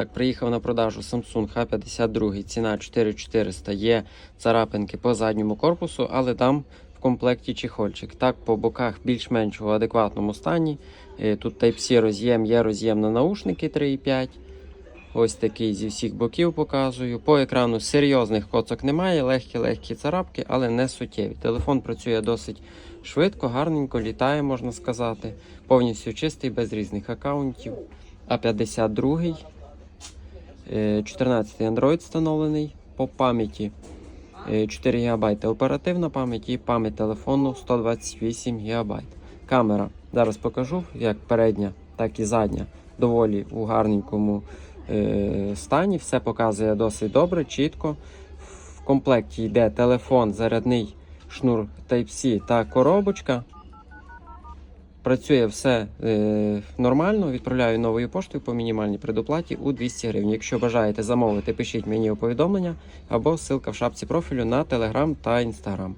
Так, приїхав на продажу Samsung H52, ціна 4400. Є царапинки по задньому корпусу, але там в комплекті чехольчик. Так, по боках більш-менш у адекватному стані. Е, Тут Type-C роз'єм, є роз'єм на наушники 3.5. Ось такий зі всіх боків показую. По екрану серйозних коцок немає, легкі-легкі царапки, але не суттєві. Телефон працює досить швидко, гарненько, літає, можна сказати. Повністю чистий, без різних аккаунтів. А52. Е, 14 Android встановлений. По пам'яті е, 4 ГБ оперативна пам'ять і пам'ять телефону 128 ГБ. Камера. Зараз покажу, як передня, так і задня. Доволі у гарненькому е, стані. Все показує досить добре, чітко. В комплекті йде телефон, зарядний шнур Type-C та коробочка. Працює все е, нормально. Відправляю новою поштою по мінімальній предоплаті у 200 гривень. Якщо бажаєте замовити, пишіть мені у повідомлення або ссылка в шапці профілю на Telegram та Instagram.